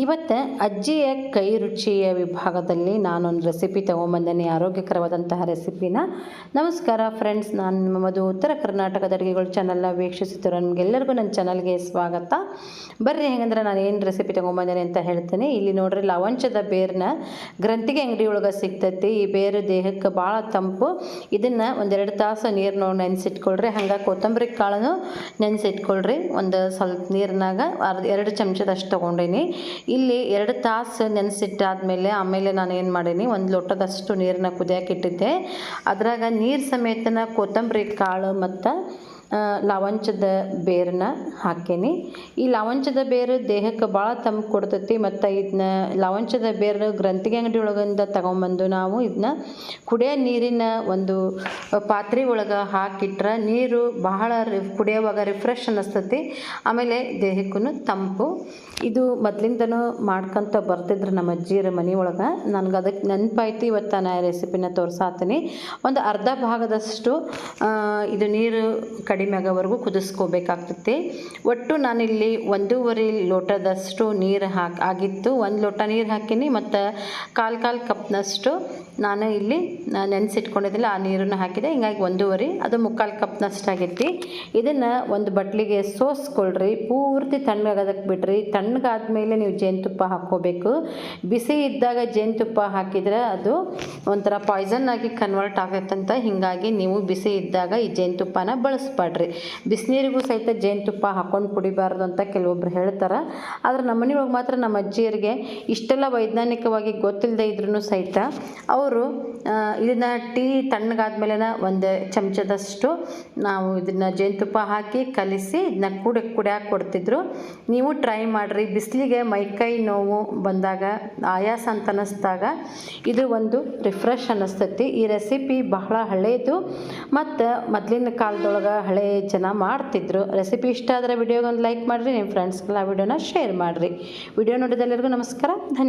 ಇವತ್ತು ಅಜ್ಜಿಯ ಕೈ ರುಚಿಯ ವಿಭಾಗದಲ್ಲಿ ನಾನೊಂದು ರೆಸಿಪಿ ತೊಗೊಂಬಂದೇನೆ, ಆರೋಗ್ಯಕರವಾದಂತಹ ರೆಸಿಪಿನ ನಮಸ್ಕಾರ ಫ್ರೆಂಡ್ಸ್ ನಾನು ಮಧು ಉತ್ತರ ಕರ್ನಾಟಕದ ಅಡುಗೆಗಳು ಚಾನಲ್ನ ವೀಕ್ಷಿಸುತ್ತಿರೋ ನಿಮಗೆಲ್ಲರಿಗೂ ನನ್ನ ಚಾನಲ್ಗೆ ಸ್ವಾಗತ. ಬರ್ರಿ, ಹೆಂಗಂದ್ರೆ ನಾನು ಏನು ರೆಸಿಪಿ ತೊಗೊಂಬಂದೇನೆ ಅಂತ ಹೇಳ್ತೇನೆ. ಇಲ್ಲಿ ನೋಡ್ರಿ, ಲವಂಚದ ಬೇರನ್ನ ಗ್ರಂಥಿಗೆ ಅಂಗಡಿ ಒಳಗೆ ಸಿಗ್ತೈತಿ. ಈ ಬೇರು ದೇಹಕ್ಕೆ ಭಾಳ ತಂಪು. ಇದನ್ನು ಒಂದೆರಡು ತಾಸು ನೀರಿನೊಳಗೆ ನೆನೆಸಿಟ್ಕೊಳ್ರಿ. ಹಂಗೆ ಕೊತ್ತಂಬರಿ ಕಾಳನ್ನು ನೆನೆಸಿಟ್ಕೊಳ್ರಿ. ಒಂದು ಸ್ವಲ್ಪ ನೀರಿನಾಗ ಅರ್ಧ, ಎರಡು ಚಮಚದಷ್ಟು ತೊಗೊಂಡೀನಿ. ಇಲ್ಲಿ ಎರಡು ತಾಸು ನೆನೆಸಿಟ್ಟಾದ್ಮೇಲೆ ಆಮೇಲೆ ನಾನು ಏನು ಮಾಡೀನಿ, ಒಂದು ಲೋಟದಷ್ಟು ನೀರನ್ನ ಕುದಿಯೋಕೆ ಇಟ್ಟಿದ್ದೆ. ಅದ್ರಾಗ ನೀರು ಸಮೇತನ ಕೊತ್ತಂಬರಿ ಕಾಳು ಮತ್ತು ಲವಂಚದ ಬೇರನ್ನ ಹಾಕೇನಿ. ಈ ಲವಂಚದ ಬೇರು ದೇಹಕ್ಕೆ ಭಾಳ ತಂಪು ಕೊಡ್ತೈತಿ ಮತ್ತು ಇದನ್ನ ಲವಂಚದ ಬೇರು ಗ್ರಂಥಿಗೆ ಅಂಗಡಿ ಒಳಗಿಂದ ತಗೊಂಬಂದು ನಾವು ಇದನ್ನ ಕುಡಿಯೋ ನೀರಿನ ಒಂದು ಪಾತ್ರೆ ಒಳಗೆ ಹಾಕಿಟ್ರೆ ನೀರು ಬಹಳ ರಿಫ್ ಕುಡಿಯೋವಾಗ ರಿಫ್ರೆಶ್ ಅನ್ನಿಸ್ತೈತಿ. ಆಮೇಲೆ ದೇಹಕ್ಕೂ ತಂಪು. ಇದು ಮೊದಲಿಂದನೂ ಮಾಡ್ಕೊಂತ ಬರ್ತಿದ್ರು ನಮ್ಮ ಅಜ್ಜಿಯರ ಮನೆ ಒಳಗೆ. ನನಗೆ ಅದಕ್ಕೆ ನೆನಪಾಯ್ತು ಇವತ್ತು ನಾನು ರೆಸಿಪಿನ ತೋರ್ಸಾತೀನಿ. ಒಂದು ಅರ್ಧ ಭಾಗದಷ್ಟು ಇದು ನೀರು ಆಗೋವರೆಗೂ ಕುದಿಸ್ಕೋಬೇಕಾಗ್ತದೆ. ಒಟ್ಟು ನಾನಿಲ್ಲಿ ಒಂದೂವರೆ ಲೋಟದಷ್ಟು ನೀರು ಹಾಕಿ, ಆಗಿತ್ತು. ಒಂದು ಲೋಟ ನೀರು ಹಾಕೀನಿ ಮತ್ತು ಕಾಲು ಕಾಲು ಕಪ್ನಷ್ಟು ನಾನು ಇಲ್ಲಿ ನೆನೆಸಿಟ್ಕೊಂಡಿದ್ದಿಲ್ಲ ಆ ನೀರನ್ನು ಹಾಕಿದೆ. ಹಿಂಗಾಗಿ ಒಂದೂವರೆ, ಅದು ಮುಕ್ಕಾಲು ಕಪ್ನಷ್ಟು ಆಗೈತಿ ಇದನ್ನು ಒಂದು ಬಟ್ಲಿಗೆ ಸೋಸ್ಕೊಳ್ರಿ. ಪೂರ್ತಿ ತಣ್ಣಗಾಗೋದಕ್ಕೆ ಬಿಡ್ರಿ. ತಣ್ಣಗಾದ್ಮೇಲೆ ನೀವು ಜೇನುತುಪ್ಪ ಹಾಕ್ಕೋಬೇಕು. ಬಿಸಿ ಇದ್ದಾಗ ಜೇನುತುಪ್ಪ ಹಾಕಿದರೆ ಅದು ಒಂಥರ ಪಾಯ್ಸನ್ ಆಗಿ ಕನ್ವರ್ಟ್ ಆಗತ್ತಂತ. ಹೀಗಾಗಿ ನೀವು ಬಿಸಿ ಇದ್ದಾಗ ಈ ಜೇನುತುಪ್ಪನ ಬಳಸ್ಬೇಡ್ರಿ ಬಿಸಿನೀರಿಗೂ ಸಹಿತ ಜೇನುತುಪ್ಪ ಹಾಕ್ಕೊಂಡು ಕುಡಿಬಾರ್ದು ಅಂತ ಕೆಲವೊಬ್ರು ಹೇಳ್ತಾರೆ. ಆದರೆ ನಮ್ಮ ಮನೆಯೊಳಗೆ ಮಾತ್ರ ನಮ್ಮ ಅಜ್ಜಿಯರಿಗೆ ಇಷ್ಟೆಲ್ಲ ವೈಜ್ಞಾನಿಕವಾಗಿ ಗೊತ್ತಿಲ್ಲದೆ ಇದ್ರೂ ಸಹಿತ ಅವರು ಇದನ್ನು ಟೀ ತಣ್ಣಗಾದ್ಮೇಲೆ ಒಂದು ಚಮಚದಷ್ಟು ನಾವು ಇದನ್ನು ಜೇನುತುಪ್ಪ ಹಾಕಿ ಕಲಿಸಿ ಇದನ್ನ ಕುಡಿ, ಕುಡಿಯಾಕೆ ಕೊಡ್ತಿದ್ರು. ನೀವು ಟ್ರೈ ಮಾಡಿರಿ. ಬಿಸಿಲಿಗೆ ಮೈಕೈ ನೋವು ಬಂದಾಗ, ಆಯಾಸ ಅಂತ ಅನ್ನಿಸ್ದಾಗ ಇದು ಒಂದು ರಿಫ್ರೆಶ್ ಅನ್ನಿಸ್ತೈತಿ ಈ ರೆಸಿಪಿ ಬಹಳ ಹಳೇದು. ಮತ್ತು ಮೊದಲಿನ ಕಾಲದೊಳಗೆ ಹಳೆ ಜನ ಮಾಡ್ತಿದ್ರು. ರೆಸಿಪಿ ಇಷ್ಟ ಆದರೆ ವಿಡಿಯೋಗೊಂದು ಲೈಕ್ ಮಾಡಿರಿ ನಿಮ್ಮ ಫ್ರೆಂಡ್ಸ್ಗೆಲ್ಲ ವಿಡಿಯೋನ ಶೇರ್ ಮಾಡಿರಿ. ವಿಡಿಯೋ ನೋಡಿದೆಲ್ಲರಿಗೂ ನಮಸ್ಕಾರ. ಧನ್ಯ